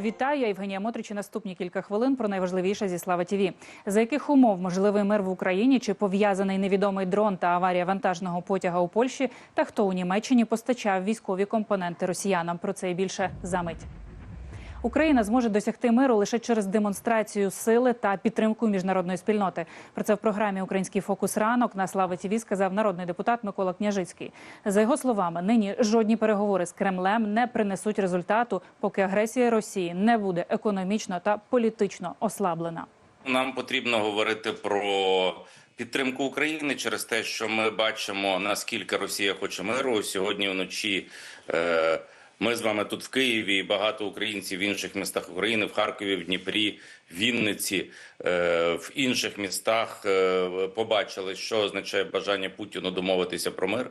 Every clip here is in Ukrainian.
Вітаю, Євгенія Мотрич. Наступні кілька хвилин про найважливіше зі Слава ТІВІ. За яких умов можливий мир в Україні чи пов'язаний невідомий дрон та аварія вантажного потяга у Польщі? Та хто у Німеччині постачав військові компоненти росіянам? Про це і більше за мить. Україна зможе досягти миру лише через демонстрацію сили та підтримку міжнародної спільноти. Про це в програмі Український фокус ранок на Слава ТІВІ сказав народний депутат Микола Княжицький. За його словами, нині жодні переговори з Кремлем не принесуть результату, поки агресія Росії не буде економічно та політично ослаблена. Нам потрібно говорити про підтримку України через те, що ми бачимо наскільки Росія хоче миру сьогодні вночі. Е, ми з вами тут в Києві, багато українців в інших містах України, в Харкові, в Дніпрі, Вінниці, е, в інших містах е, побачили, що означає бажання Путіну домовитися про мир.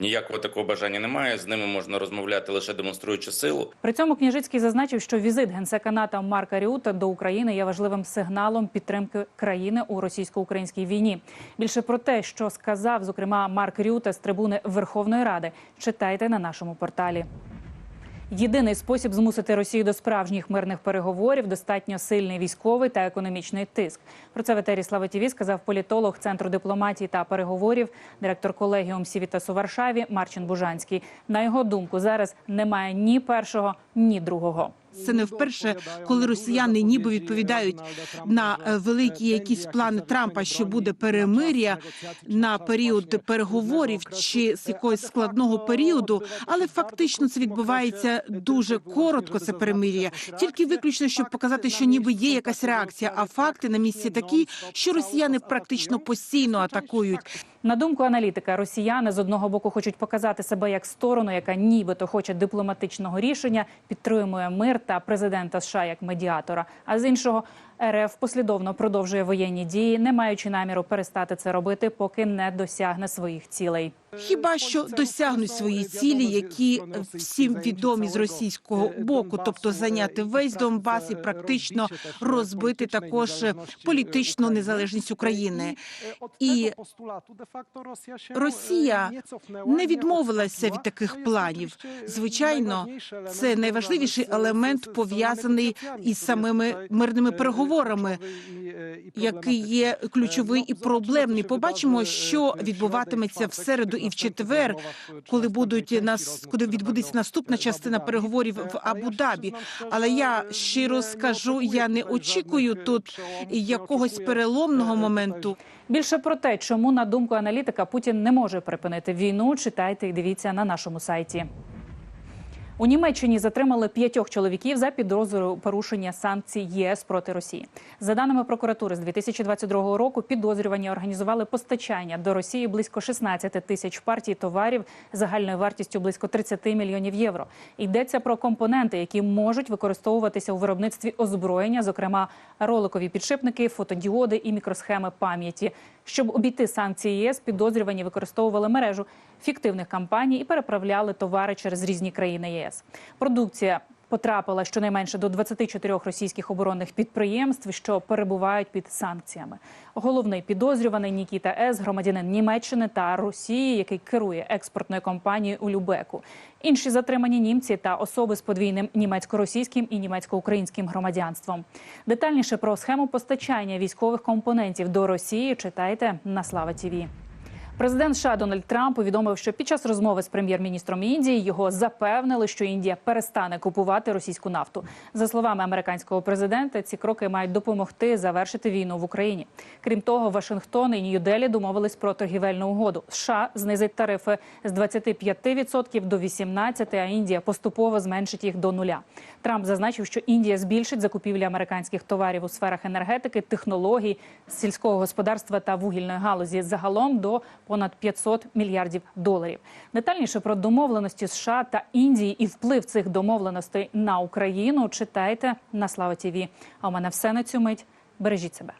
Ніякого такого бажання немає. З ними можна розмовляти лише демонструючи силу. При цьому Княжицький зазначив, що візит генсека НАТО Марка Рюта до України є важливим сигналом підтримки країни у російсько-українській війні. Більше про те, що сказав зокрема Марк Рюта з трибуни Верховної Ради, читайте на нашому порталі. Єдиний спосіб змусити Росію до справжніх мирних переговорів достатньо сильний військовий та економічний тиск. Про це в етері Слава ТІВІ сказав політолог Центру дипломатії та переговорів, директор колегіум Сівітасу Варшаві Марчин Бужанський. На його думку, зараз немає ні першого, ні другого. Це не вперше, коли росіяни ніби відповідають на е, великі якісь плани Трампа, що буде перемир'я на період переговорів чи з якогось складного періоду, але фактично це відбувається дуже коротко. Це перемир'я, тільки виключно, щоб показати, що ніби є якась реакція. А факти на місці такі, що росіяни практично постійно атакують. На думку аналітика, росіяни з одного боку хочуть показати себе як сторону, яка нібито хоче дипломатичного рішення, підтримує мир та президента США як медіатора. А з іншого РФ послідовно продовжує воєнні дії, не маючи наміру перестати це робити, поки не досягне своїх цілей. Хіба що досягнуть свої цілі, які всім відомі з російського боку, тобто зайняти весь Донбас і практично розбити також політичну незалежність України. І Росія не відмовилася від таких планів. Звичайно, це найважливіший елемент пов'язаний із самими мирними переговорами, який є ключовий і проблемний. Побачимо, що відбуватиметься в середу і в четвер, коли будуть нас, коли відбудеться наступна частина переговорів в Абу-Дабі. Але я щиро скажу, я не очікую тут якогось переломного моменту. Більше про те, чому на думку аналітика Путін не може припинити війну, читайте і дивіться на нашому сайті. У Німеччині затримали п'ятьох чоловіків за підозрою порушення санкцій ЄС проти Росії. За даними прокуратури, з 2022 року підозрювані організували постачання до Росії близько 16 тисяч партій товарів загальною вартістю близько 30 мільйонів євро. Йдеться про компоненти, які можуть використовуватися у виробництві озброєння, зокрема роликові підшипники, фотодіоди і мікросхеми пам'яті. Щоб обійти санкції ЄС, підозрювані використовували мережу фіктивних кампаній і переправляли товари через різні країни ЄС. Продукція потрапила щонайменше до 24 російських оборонних підприємств, що перебувають під санкціями. Головний підозрюваний Нікіта С, громадянин Німеччини та Росії, який керує експортною компанією у Любеку. Інші затримані німці та особи з подвійним німецько-російським і німецько-українським громадянством. Детальніше про схему постачання військових компонентів до Росії читайте на Слава Тіві. Президент США Дональд Трамп повідомив, що під час розмови з прем'єр-міністром Індії його запевнили, що Індія перестане купувати російську нафту. За словами американського президента, ці кроки мають допомогти завершити війну в Україні. Крім того, Вашингтон і Нью-Делі домовились про торгівельну угоду. США знизить тарифи з 25% до 18%, а Індія поступово зменшить їх до нуля. Трамп зазначив, що Індія збільшить закупівлі американських товарів у сферах енергетики, технологій, сільського господарства та вугільної галузі загалом до понад 500 мільярдів доларів. Детальніше про домовленості США та Індії і вплив цих домовленостей на Україну читайте на Слава Тіві. А у мене все на цю мить. Бережіть себе.